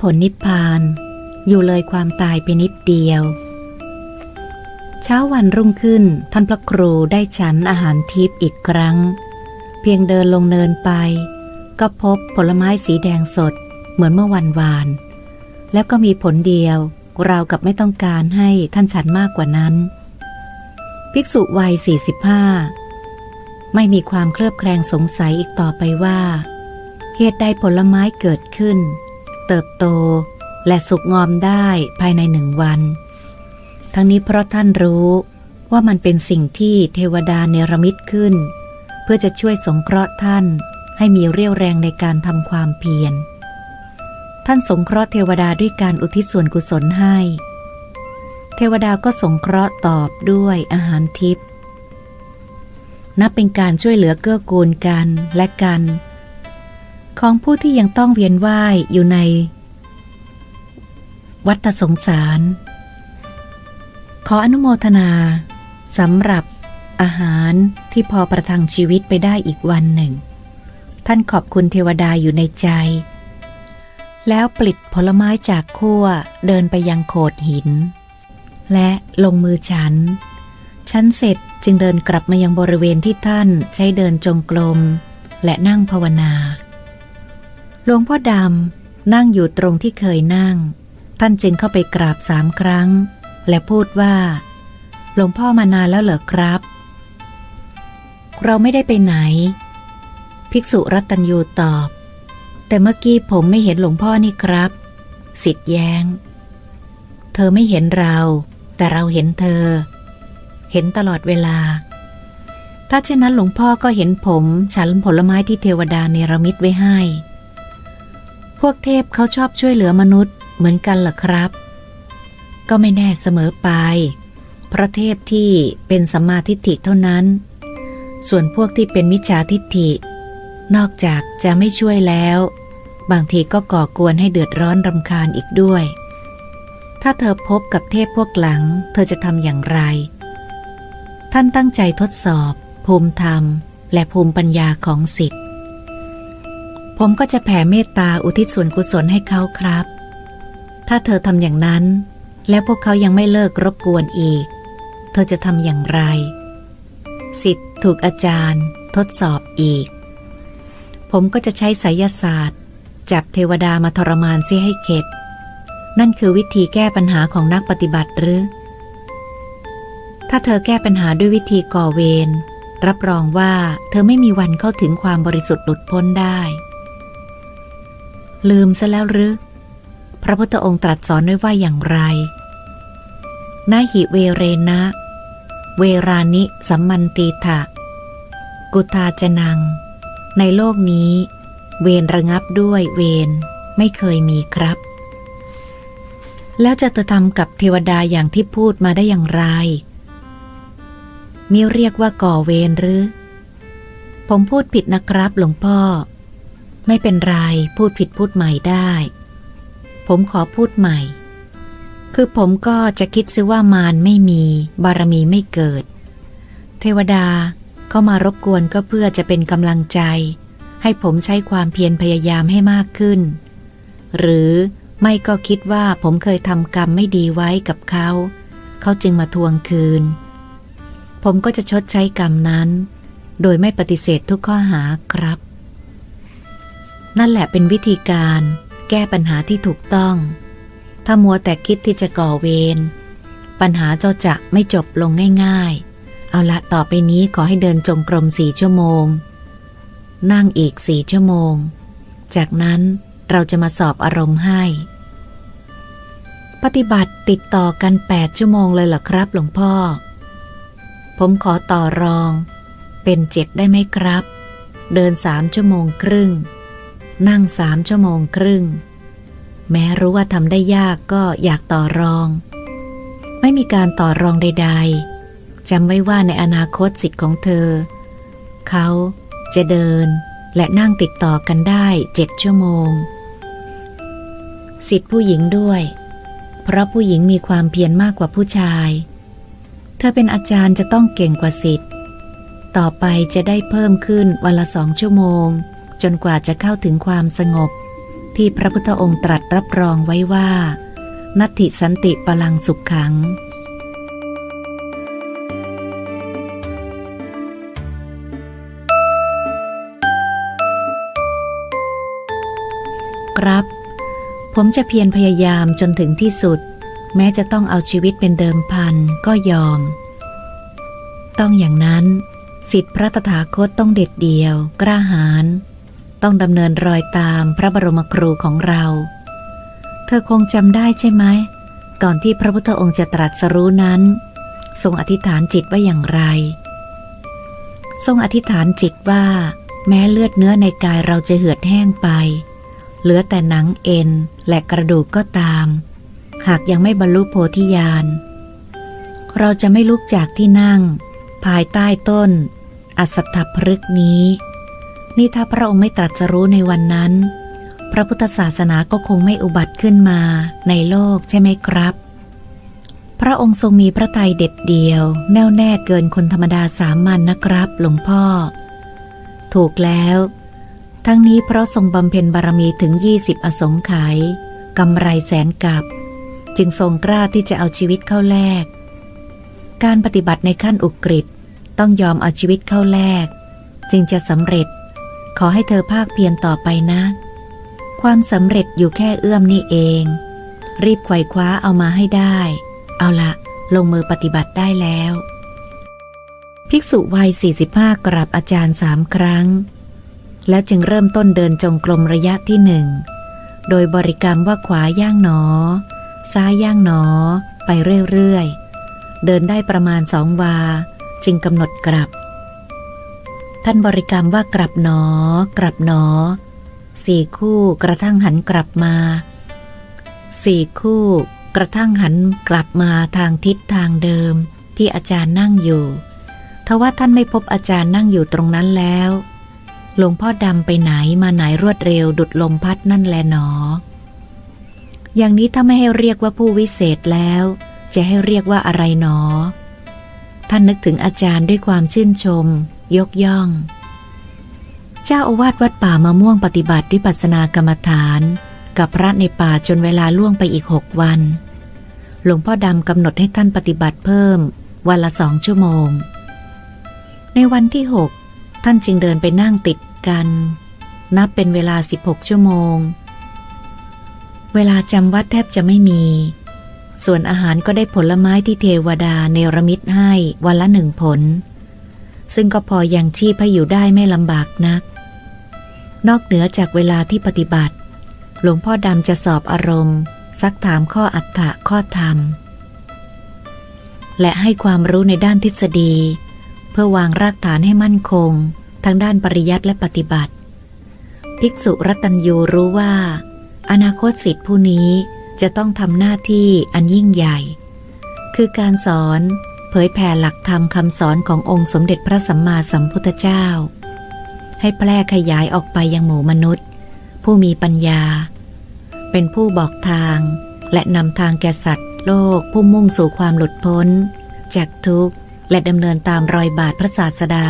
ผลนิพพาน อยู่เลยความตายไปนิดเดียว เช้าวันรุ่งขึ้นท่านพระครูได้ฉันอาหารทิพย์อีกครั้ง เพียงเดินลงเนินไป ก็พบผลไม้สีแดงสดเหมือนเมื่อวันวาน แล้วก็มีผลเดียวเรากับไม่ต้องการให้ท่านฉันมากกว่านั้น ภิกษุวัย 45 ไม่มีความเคลือบแคลงสงสัยอีกต่อไปว่า เหตุใดผลไม้เกิดขึ้น เติบโต และสุกงอมได้ภายในหนึ่งวัน ทั้งนี้เพราะท่านรู้ว่ามันเป็นสิ่งที่เทวดาเนรมิตขึ้น เพื่อจะช่วยสงเคราะห์ท่านให้มีเรี่ยวแรงในการทำความเพียร ท่านสงเคราะห์เทวดาด้วยการอุทิศส่วนกุศลให้ เทวดาก็สงเคราะห์ตอบด้วยอาหารทิพย์นับเป็นการช่วยเหลือเกื้อกูลกันและกัน ของผู้ที่ยังต้องเวียนว่ายอยู่ใน วัฏสงสาร ขออนุโมทนาสำหรับอาหารที่พอประทังชีวิตไปได้อีกวันหนึ่ง ท่านขอบคุณเทวดาอยู่ในใจ แล้วปลิดผลไม้จากขั้วเดินไปยังโขดหิน และลงมือฉัน ฉันเสร็จจึงเดินกลับมายังบริเวณที่ท่านใช้เดินจงกรมและนั่งภาวนา หลวงพ่อดำนั่งอยู่ตรงที่เคยนั่ง ท่านจึงเข้าไปกราบสามครั้ง และพูดว่า หลวงพ่อมานานแล้วเหรอครับ เราไม่ได้ไปไหน ภิกษุรัตัญยูตอบ แต่เมื่อกี้ผมไม่เห็นหลวงพ่อนี่ครับ สิทธิ์แยง้ง เธอไม่เห็นเรา แต่เราเห็นเธอ เห็นตลอดเวลาถ้าเช่นนั้นหลวงพ่อก็เห็นผม ฉันผลไม้ที่เทวดาเนรมิตไว้ให้ พวกเทพเขาชอบช่วยเหลือมนุษย์เหมือนกันเหรอครับ ก็ไม่แน่เสมอไป เพราะเทพที่เป็นสัมมาทิฏฐิเท่านั้น ส่วนพวกที่เป็นมิจฉาทิฏฐิ นอกจากจะไม่ช่วยแล้ว บางทีก็ก่อกวนให้เดือดร้อนรำคาญอีกด้วย ถ้าเธอพบกับเทพพวกหลัง เธอจะทำอย่างไร ท่านตั้งใจทดสอบ ภูมิธรรม และภูมิปัญญาของสิทธิ์ ผมก็จะแผ่เมตตาอุทิศส่วนกุศลให้เขาครับ ถ้าเธอทำอย่างนั้น แล้วพวกเขายังไม่เลิกรบกวนอีก เธอจะทำอย่างไรสิทธิ์ถูกอาจารย์ ทดสอบอีก ผมก็จะใช้ไสยศาสตร์ จับเทวดามาทรมานเสียให้เข็ด นั่นคือวิธีแก้ปัญหาของนักปฏิบัติหรือ ถ้าเธอแก้ปัญหาด้วยวิธีก่อเวรรับรองว่าเธอไม่มีวันเข้าถึงความบริสุทธิ์หลุดพ้นได้ ลืมซะแล้วหรือ พระพุทธองค์ตรัสสอนไว้ว่าอย่างไร นาหิเวเรนะ เวรานิสัมมันตีถะ กุทาจนัง ในโลกนี้ เวรระงับด้วยเวรไม่เคยมีครับ แล้วจะจะทำกับเทวดาอย่างที่พูดมาได้อย่างไร มิเรียกว่าก่อเวรหรือ ผมพูดผิดนะครับหลวงพ่อ ไม่เป็นไร พูดผิดพูดใหม่ได้ ผมขอพูดใหม่ คือผมก็จะคิดซิว่ามารไม่มี บารมีไม่เกิด เทวดาเข้ามารบกวนก็เพื่อจะเป็นกำลังใจ ให้ผมใช้ความเพียรพยายามให้มากขึ้น หรือไม่ก็คิดว่าผมเคยทำกรรมไม่ดีไว้กับเขา เขาจึงมาทวงคืน ผมก็จะชดใช้กรรมนั้น โดยไม่ปฏิเสธทุกข้อหาครับ นั่นแหละเป็นวิธีการแก้ปัญหาที่ถูกต้อง ถ้ามัวแต่คิดที่จะก่อเวรปัญหาเจ้าจะไม่จบลงง่าย ๆ เอาละต่อไปนี้ขอให้เดินจงกรมสี่ชั่วโมง นั่งอีกสี่ชั่วโมง จากนั้นเราจะมาสอบอารมณ์ให้ ปฏิบัติติดต่อกันแปดชั่วโมงเลยเหรอครับหลวงพ่อ ผมขอต่อรอง เป็นเจ็ดได้ไหมครับ เดินสามชั่วโมงครึ่ง นั่งสามชั่วโมงครึ่ง แม้รู้ว่าทำได้ยากก็อยากต่อรอง ไม่มีการต่อรองใด ๆจำไว้ว่าในอนาคตสิทธิ์ของเธอ เขาจะเดินและนั่งติดต่อกันได้เจ็ดชั่วโมง สิทธิ์ผู้หญิงด้วย เพราะผู้หญิงมีความเพียรมากกว่าผู้ชาย เธอเป็นอาจารย์จะต้องเก่งกว่าสิทธิ์ ต่อไปจะได้เพิ่มขึ้นวันละสองชั่วโมง จนกว่าจะเข้าถึงความสงบ ที่พระพุทธองค์ตรัสรับรองไว้ว่า นัตถิสันติปลังสุขขัง ครับ ผมจะเพียรพยายามจนถึงที่สุด แม้จะต้องเอาชีวิตเป็นเดิมพันก็ยอม ต้องอย่างนั้นสิทธิพระตถาคตต้องเด็ดเดี่ยว กล้าหาญ ต้องดำเนินรอยตามพระบรมครูของเรา เธอคงจำได้ใช่ไหมก่อนที่พระพุทธองค์จะตรัสรู้นั้น ทรงอธิษฐานจิตว่าอย่างไร ทรงอธิษฐานจิตว่า แม้เลือดเนื้อในกายเราจะเหือดแห้งไป เหลือแต่หนังเอ็นและกระดูกก็ตาม หากยังไม่บรรลุโพธิญาณ เราจะไม่ลุกจากที่นั่ง ภายใต้ต้น อสัตถพฤกษ์นี้ นี่ถ้าพระองค์ไม่ตรัสรู้ในวันนั้น พระพุทธศาสนาก็คงไม่อุบัติขึ้นมาในโลกใช่ไหมครับ พระองค์ทรงมีพระทัยเด็ดเดียว แน่วแน่เกินคนธรรมดาสามัญนนะครับ หลวงพ่อ ถูกแล้ว ทั้งนี้เพราะทรงบำเพ็ญบารมีถึง 20 อสงไขยกำไรแสนกับจึงทรงกล้าที่จะเอาชีวิตเข้าแลก การปฏิบัติในขั้นอุกฤษต้องยอมเอาชีวิตเข้าแลก จึงจะสำเร็จ ขอให้เธอภาคเพียรต่อไปนะ ความสำเร็จอยู่แค่เอื้อมนี่เอง รีบไขว่คว้าเอามาให้ได้ เอาละลงมือปฏิบัติได้แล้ว ภิกษุวัย 45 กราบอาจารย์สามครั้ง แล้วจึงเริ่มต้นเดินจงกรมระยะที่หนึ่ง โดยบริกรรมว่าขวาย่างหนอ ซ้ายย่างหนอ ไปเรื่อย ๆ เดินได้ประมาณสองวา จึงกำหนดกลับ ท่านบริกรรมว่ากลับหนอ กลับหนอ สี่คู่กระทั่งหันกลับมา สี่คู่ กระทั่งหันกลับมาทางทิศทางเดิม ที่อาจารย์นั่งอยู่ ทว่าท่านไม่พบอาจารย์นั่งอยู่ตรงนั้นแล้วหลวงพ่อดำไปไหนมาไหนรวดเร็วดุดลมพัดนั่นแลหนอ อย่างนี้ถ้าไม่ให้เรียกว่าผู้วิเศษแล้ว จะให้เรียกว่าอะไรหนอ ท่านนึกถึงอาจารย์ด้วยความชื่นชม ยกย่อง เจ้าอาวาสวัดป่ามะม่วงปฏิบัติวิปัสสนากรรมฐาน กับพระในป่าจนเวลาล่วงไปอีกหกวัน หลวงพ่อดำกำหนดให้ท่านปฏิบัติเพิ่ม วันละสองชั่วโมง ในวันที่หกท่านจึงเดินไปนั่งติดกัน นับเป็นเวลา 16 ชั่วโมง เวลาจำวัดแทบจะไม่มี ส่วนอาหารก็ได้ผลไม้ที่เทวดาเนรมิตให้วันละหนึ่งผล ซึ่งก็พอยังชีพให้อยู่ได้ไม่ลำบากนัก นอกเหนือจากเวลาที่ปฏิบัติ หลวงพ่อดำจะสอบอารมณ์ ซักถามข้ออัฏฐะข้อธรรม และให้ความรู้ในด้านทฤษฎี เพื่อวางรากฐานให้มั่นคง ทั้งด้านปริยัติและปฏิบัติ ภิกษุรัตัญยูรู้ว่า อนาคตสิทธิผู้นี้จะต้องทำหน้าที่อันยิ่งใหญ่ คือการสอน เผยแผ่หลักธรรมคำสอนขององค์สมเด็จพระสัมมาสัมพุทธเจ้า ให้แพร่ขยายออกไปยังหมู่มนุษย์ ผู้มีปัญญา เป็นผู้บอกทาง และนำทางแก่สัตว์โลกผู้มุ่งสู่ความหลุดพ้น จากทุกข์และดำเนินตามรอยบาทพระศาสดา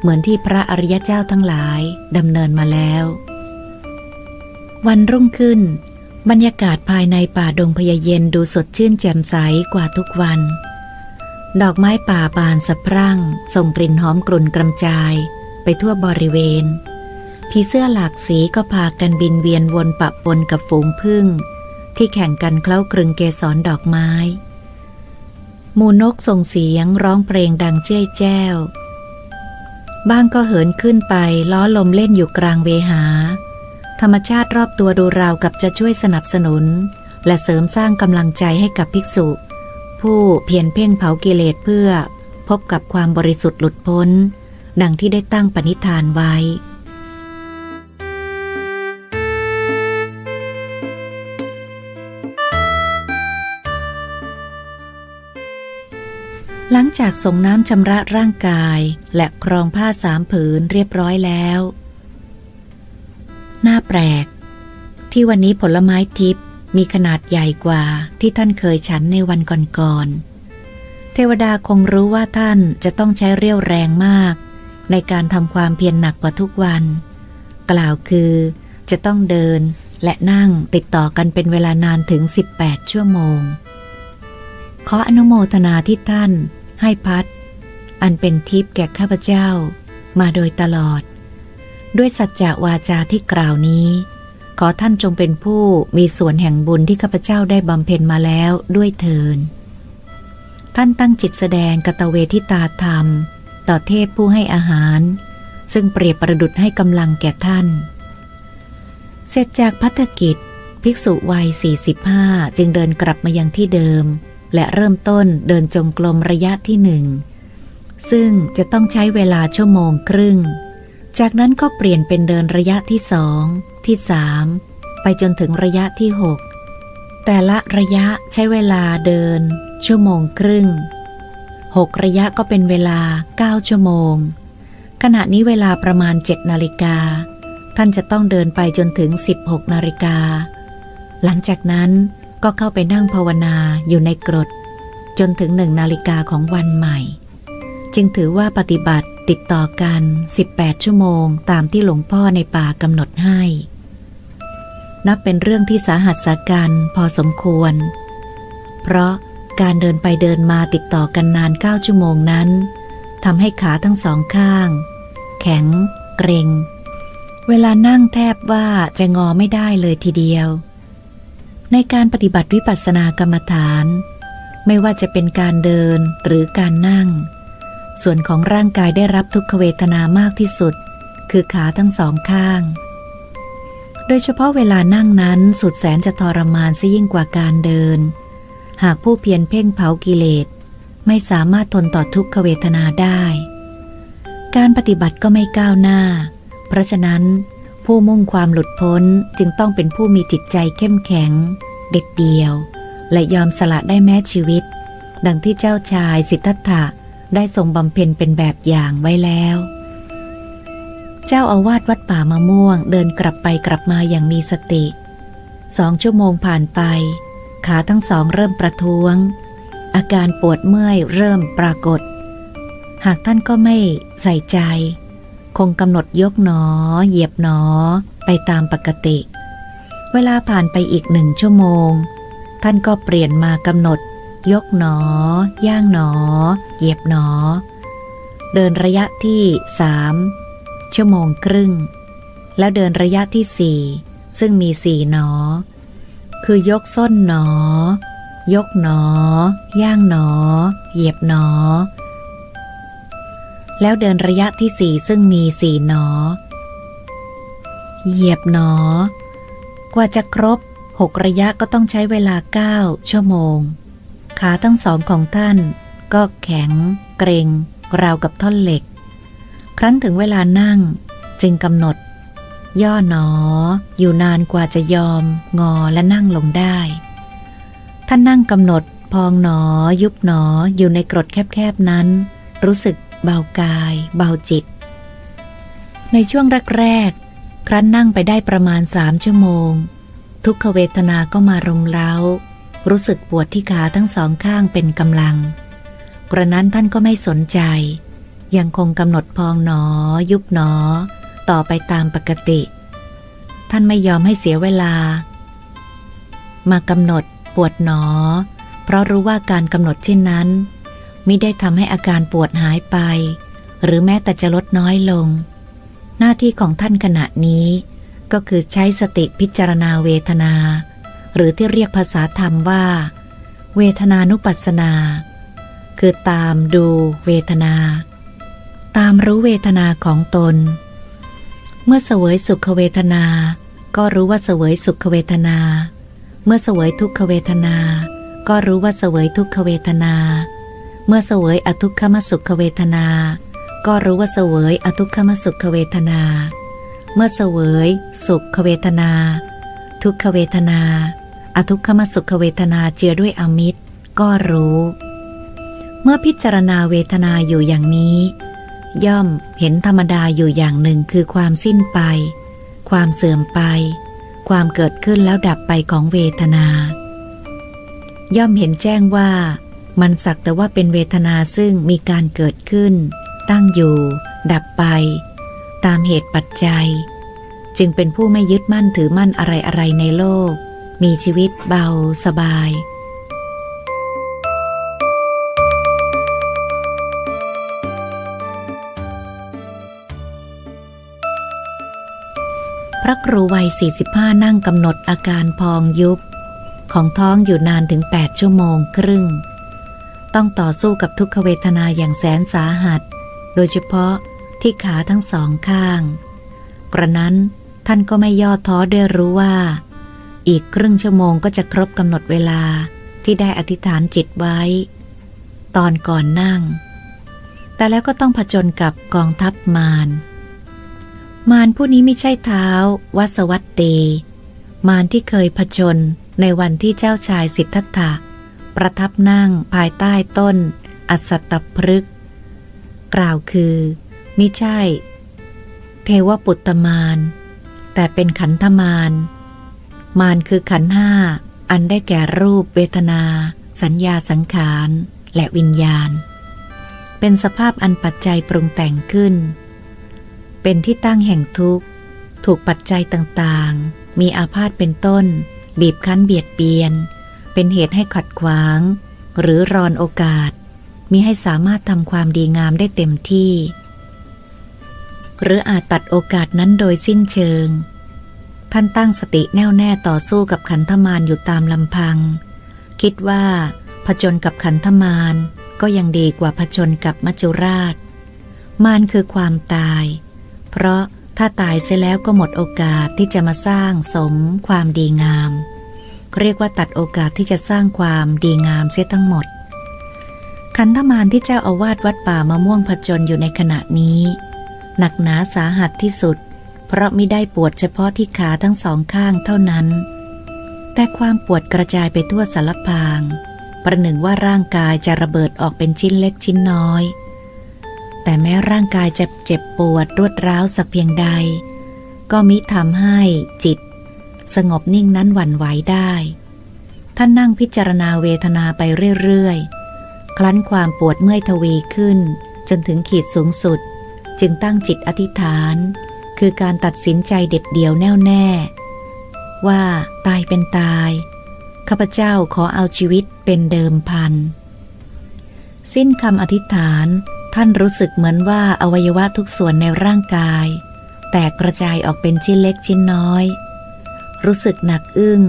เหมือนที่พระอริยเจ้าทั้งหลายดำเนินมาแล้ว วันรุ่งขึ้น บรรยากาศภายในป่าดงพญาเย็นดูสดชื่นแจ่มใสกว่าทุกวัน ดอกไม้ป่าบานสะพรั่ง ส่งกลิ่นหอมกลุ่นกระจายไปทั่วบริเวณ ผีเสื้อหลากสีก็พากันบินเวียนวนปะปนกับฝูงพึ่ง ที่แข่งกันเคล้าครึงเกสรดอกไม้หมูนกส่งเสียงร้องเพลงดังเจ้ยแจ้ว บ้างก็เหินขึ้นไปล้อลมเล่นอยู่กลางเวหา ธรรมชาติรอบตัวดูราวกับจะช่วยสนับสนุน และเสริมสร้างกำลังใจให้กับภิกษุ ผู้เพียรเพ่งเผากิเลสเพื่อพบกับความบริสุทธิ์หลุดพ้น ดังที่ได้ตั้งปณิธานไว้ หลังจากส่งน้ำชำระร่างกายและครองผ้าสามผืนเรียบร้อยแล้วน่าแปลก ที่วันนี้ผลไม้ทิพย์ มีขนาดใหญ่กว่าที่ท่านเคยฉันในวันก่อนๆ เทวดาคงรู้ว่าท่านจะต้องใช้เรี่ยวแรงมาก ในการทำความเพียรหนักกว่าทุกวัน กล่าวคือจะต้องเดินและนั่งติดต่อกันเป็นเวลานานถึง 18 ชั่วโมง ขออนุโมทนาที่ท่านให้พัด อันเป็นทิพย์แก่ข้าพเจ้า มาโดยตลอด ด้วยสัจจะวาจาที่กล่าวนี้ ขอท่านจงเป็นผู้มีส่วนแห่งบุญที่ข้าพเจ้าได้บำเพ็ญมาแล้วด้วยเทิน ท่านตั้งจิตแสดงกตเวทิตาธรรม ต่อเทพผู้ให้อาหาร ซึ่งเปรียบประดุดให้กำลังแก่ท่าน เสร็จจากพัฒกิจ ภิกษุวัย 45 จึงเดินกลับมายังที่เดิม และเริ่มต้นเดินจงกรมระยะที่หนึ่ง ซึ่งจะต้องใช้เวลาชั่วโมงครึ่ง จากนั้นก็เปลี่ยนเป็นเดินระยะที่สอง ที่สามไปจนถึงระยะที่หกแต่ละระยะใช้เวลาเดิน ชั่วโมงครึ่งหกระยะก็เป็นเวลา9ชั่วโมง ขณะนี้เวลาประมาณ7นาฬิกา ท่านจะต้องเดินไปจนถึง 16นาฬิกา หลังจากนั้นก็เข้าไปนั่งภาวนาอยู่ในกรด จนถึงหนึ่งนาฬิกาของวันใหม่ จึงถือว่าปฏิบัติติดต่อกัน 18 ชั่วโมงตามที่หลวงพ่อในป่ากำหนดให้ นับเป็นเรื่องที่สาหัสสากันพอสมควร เพราะการเดินไปเดินมาติดต่อกันนาน9ชั่วโมงนั้นทำให้ขาทั้งสองข้าง แข็ง เกร็ง เวลานั่งแทบว่าจะงอไม่ได้เลยทีเดียว ในการปฏิบัติวิปัสสนากรรมฐาน ไม่ว่าจะเป็นการเดินหรือการนั่ง ส่วนของร่างกายได้รับทุกขเวทนามากที่สุด คือขาทั้งสองข้าง โดยเฉพาะเวลานั่งนั้นสุดแสนจะทรมานซะยิ่งกว่าการเดิน หากผู้เพียรเพ่งเผากิเลส ไม่สามารถทนต่อทุกขเวทนาได้ การปฏิบัติก็ไม่ก้าวหน้า เพราะฉะนั้น ผู้มุ่งความหลุดพ้นจึงต้องเป็นผู้มีจิตใจเข้มแข็ง เด็ดเดียว และยอมสละได้แม้ชีวิต ดังที่เจ้าชายสิทธัตถะได้ทรงบำเพ็ญเป็นแบบอย่างไว้แล้ว เจ้าอาวาสวัดป่ามะม่วงเดินกลับไปกลับมาอย่างมีสติ สองชั่วโมงผ่านไป ขาทั้งสองเริ่มประท้วง อาการปวดเมื่อยเริ่มปรากฏ หากท่านก็ไม่ใส่ใจ คงกำหนดยกหนอ เหยียบหนอ ไปตามปกติ เวลาผ่านไปอีกหนึ่งชั่วโมง ท่านก็เปลี่ยนมากำหนด ยกหนอ ย่างหนอ เหยียบหนอ เดินระยะที่สาม ชั่วโมงครึ่ง แล้วเดินระยะที่สี่ซึ่งมีสี่หนอ คือยกส้นหนอ ยกหนอ ย่างหนอ เหยียบหนอ แล้วเดินระยะที่สี่ซึ่งมีสี่หนอ เหยียบหนอ กว่าจะครบหกระยะก็ต้องใช้เวลาเก้าชั่วโมง ขาทั้งสองของท่าน ก็แข็ง เกรงราวกับท่อนเหล็ก ครั้นถึงเวลานั่งจึงกำหนด ย่อหนอ อยู่นานกว่าจะยอม งอและนั่งลงได้ท่านนั่งกำหนดพองหนอ ยุบหนออยู่ในกรดแคบๆนั้น รู้สึกเบากาย เบาจิต ในช่วงแรกๆครั้นนั่งไปได้ประมาณสามชั่วโมง ทุกขเวทนาก็มารุมเร้า รู้สึกปวดที่ขาทั้งสองข้างเป็นกำลัง กระนั้นท่านก็ไม่สนใจ ยังคงกำหนดพองหนอ ยุบหนอ ต่อไปตามปกติ ท่านไม่ยอมให้เสียเวลา มากำหนดปวดหนอ เพราะรู้ว่าการกำหนดเช่นนั้นมิได้ทำให้อาการปวดหายไป หรือแม้แต่จะลดน้อยลง หน้าที่ของท่านขณะนี้ ก็คือใช้สติพิจารณาเวทนา หรือที่เรียกภาษาธรรมว่า เวทนานุปัสสนา คือตามดูเวทนา ตามรู้เวทนาของตน เมื่อเสวยสุขเวทนา ก็รู้ว่าเสวยสุขเวทนา เมื่อเสวยทุกขเวทนา ก็รู้ว่าเสวยทุกขเวทนา เมื่อเสวยอทุกขมสุขเวทนา ก็รู้ว่าเสวยอทุกขมสุขเวทนา เมื่อเสวยสุขเวทนา ทุกขเวทนา อทุกขมสุขเวทนาเจือด้วยอมิตร ก็รู้ เมื่อพิจารณาเวทนาอยู่อย่างนี้ ย่อมเห็นธรรมดาอยู่อย่างหนึ่งคือความสิ้นไป ความเสื่อมไป ความเกิดขึ้นแล้วดับไปของเวทนา ย่อมเห็นแจ้งว่ามันสักแต่ว่าเป็นเวทนาซึ่งมีการเกิดขึ้น ตั้งอยู่ ดับไป ตามเหตุปัจจัย จึงเป็นผู้ไม่ยึดมั่นถือมั่นอะไรอะไรในโลก มีชีวิตเบา สบาย พระครูวัย 45 นั่งกำหนดอาการพองยุบ ของท้องอยู่นานถึง 8 ชั่วโมงครึ่ง ต้องต่อสู้กับทุกขเวทนาอย่างแสนสาหัส โดยเฉพาะที่ขาทั้งสองข้าง กระนั้นท่านก็ไม่ย่อท้อด้วยรู้ว่า อีกครึ่งชั่วโมงก็จะครบกำหนดเวลาที่ได้อธิษฐานจิตไว้ ตอนก่อนนั่ง แต่แล้วก็ต้องผจญกับกองทัพมาร มารผู้นี้ไม่ใช่เท้าวัสวัตเตมารที่เคยผจญในวันที่เจ้าชายสิทธัตถะ ประทับนั่งภายใต้ต้น อสัตตพฤกษ์กล่าวคือมิใช่ เทวปุตตมารแต่เป็นขันธมารมารคือขันห้า อันได้แก่รูปเวทนา สัญญาสังขาร และวิญญาณ เป็นสภาพอันปัจจัยปรุงแต่งขึ้น เป็นที่ตั้งแห่งทุกข์ ถูกปัจจัยต่างๆ มีอาพาธเป็นต้น บีบคั้นเบียดเบียน เป็นเหตุให้ขัดขวาง หรือรอนโอกาสมีให้สามารถทำความดีงามได้เต็มที่ หรืออาจตัดโอกาสนั้นโดยสิ้นเชิง ท่านตั้งสติแน่วแน่ต่อสู้กับขันธมารอยู่ตามลำพัง คิดว่าผจญกับขันธมารก็ยังดีกว่าผจญกับมัจจุราช มารคือความตาย เพราะถ้าตายเสียแล้วก็หมดโอกาสที่จะมาสร้างสมความดีงาม เรียกว่าตัดโอกาสที่จะสร้างความดีงามเสียทั้งหมดขันธมารที่เจ้าอาวาสวัดป่ามะม่วงผจญอยู่ในขณะนี้ หนักหนาสาหัสที่สุด เพราะไม่ได้ปวดเฉพาะที่ขาทั้งสองข้างเท่านั้น แต่ความปวดกระจายไปทั่วสารพาง ประหนึ่งว่าร่างกายจะระเบิดออกเป็นชิ้นเล็กชิ้นน้อย แต่แม้ร่างกายจะเจ็บปวดรวดร้าวสักเพียงใด ก็มิทำให้จิต สงบนิ่งนั้นหวั่นไหวได้ ท่านนั่งพิจารณาเวทนาไปเรื่อยๆ คลั้นความปวดเมื่อยทวีขึ้น จนถึงขีดสูงสุด จึงตั้งจิตอธิษฐาน คือการตัดสินใจเด็ดเดี่ยวแน่วแน่ ว่าตายเป็นตาย ข้าพเจ้าขอเอาชีวิตเป็นเดิมพัน สิ้นคำอธิษฐาน ท่านรู้สึกเหมือนว่าอวัยวะทุกส่วนในร่างกาย แตกกระจายออกเป็นชิ้นเล็กชิ้นน้อย รู้สึกหนักอึ้ง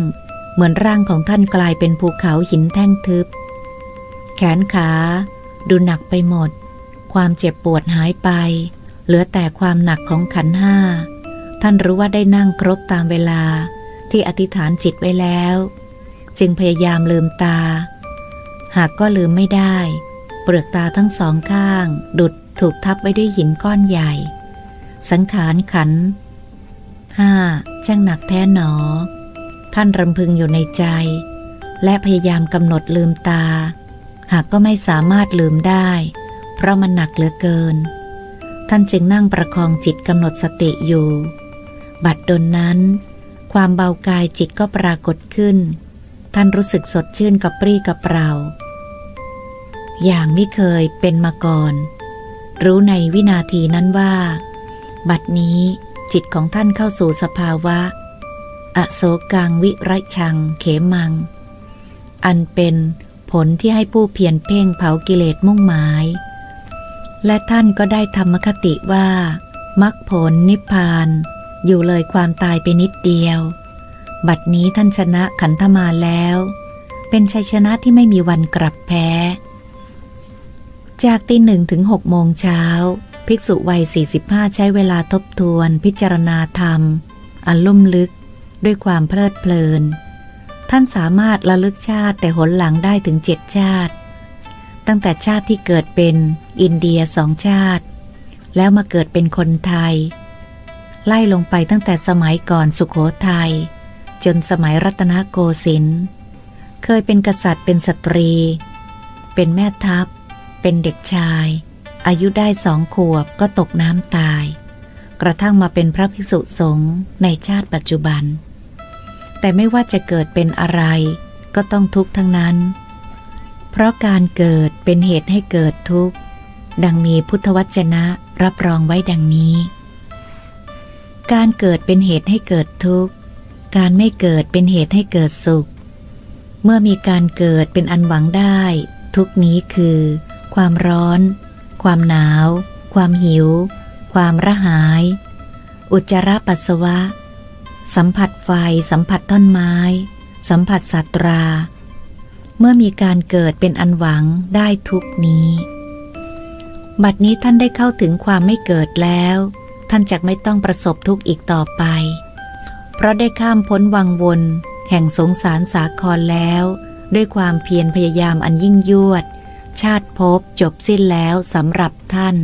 เหมือนร่างของท่านกลายเป็นภูเขาหินแท่งทึบ แขนขา ดูหนักไปหมด ความเจ็บปวดหายไป เหลือแต่ความหนักของขันห้า ท่านรู้ว่าได้นั่งครบตามเวลาที่อธิษฐานจิตไว้แล้ว จึงพยายามลืมตา หากก็ลืมไม่ได้ เปลือกตาทั้งสองข้าง ดุดถูกทับไว้ด้วยหินก้อนใหญ่ สังขารขันห้าช่างหนักแท้หนอ ท่านรำพึงอยู่ในใจ และพยายามกำหนดลืมตา หากก็ไม่สามารถลืมได้ เพราะมันหนักเหลือเกิน ท่านจึงนั่งประคองจิตกำหนดสติอยู่ บัดดลนั้น ความเบากายจิตก็ปรากฏขึ้น ท่านรู้สึกสดชื่นกับปรี้กับเปร่า อย่างไม่เคยเป็นมาก่อน รู้ในวินาทีนั้นว่า บัดนี้จิตของท่านเข้าสู่สภาวะ อโศกังวิรชังเขมัง อันเป็นผลที่ให้ผู้เพียรเพ่งเผากิเลสมุ่งหมาย และท่านก็ได้ธรรมคติว่ามรรคผลนิพพาน อยู่เลยความตายไปนิดเดียว บัดนี้ท่านชนะขันธมาแล้ว เป็นชัยชนะที่ไม่มีวันกลับแพ้ จากตีหนึ่งถึงหกโมงเช้า ภิกษุวัย 45 ใช้เวลาทบทวน พิจารณาธรรม อันลุ่มลึก ด้วยความเพลิดเพลิน ท่านสามารถระลึกชาติแต่หนหลังได้ถึงเจ็ดชาติ ตั้งแต่ชาติที่เกิดเป็นอินเดียสองชาติ แล้วมาเกิดเป็นคนไทย ไล่ลงไปตั้งแต่สมัยก่อนสุขโขทยัยจนสมัยรัตนโกสินทร์เคยเป็นกษัตริย์เป็นสตรี เป็นแม่ทัพ เป็นเด็กชาย อายุได้สองขวบก็ตกน้ำตาย กระทั่งมาเป็นพระภิกษุสงฆ์ในชาติปัจจุบัน แต่ไม่ว่าจะเกิดเป็นอะไรก็ต้องทุกข์ทั้งนั้น เพราะการเกิดเป็นเหตุให้เกิดทุกข์ ดังมีพุทธวจนะรับรองไว้ดังนี้ การเกิดเป็นเหตุให้เกิดทุกข์ การไม่เกิดเป็นเหตุให้เกิดสุข เมื่อมีการเกิดเป็นอันหวังได้ ทุกนี้คือ ความร้อน ความหนาว ความหิว ความระหาย อุจจาระปัสสาวะ สัมผัสไฟ สัมผัสต้นไม้ สัมผัสสัตรา เมื่อมีการเกิดเป็นอันหวังได้ทุกนี้ บัดนี้ท่านได้เข้าถึงความไม่เกิดแล้ว ท่านจะไม่ต้องประสบทุกข์อีกต่อไป เพราะได้ข้ามพ้นวังวนแห่งสงสารสาครแล้ว ด้วยความเพียรพยายามอันยิ่งยวด ชาติภพจบสิ้นแล้วสำหรับท่าน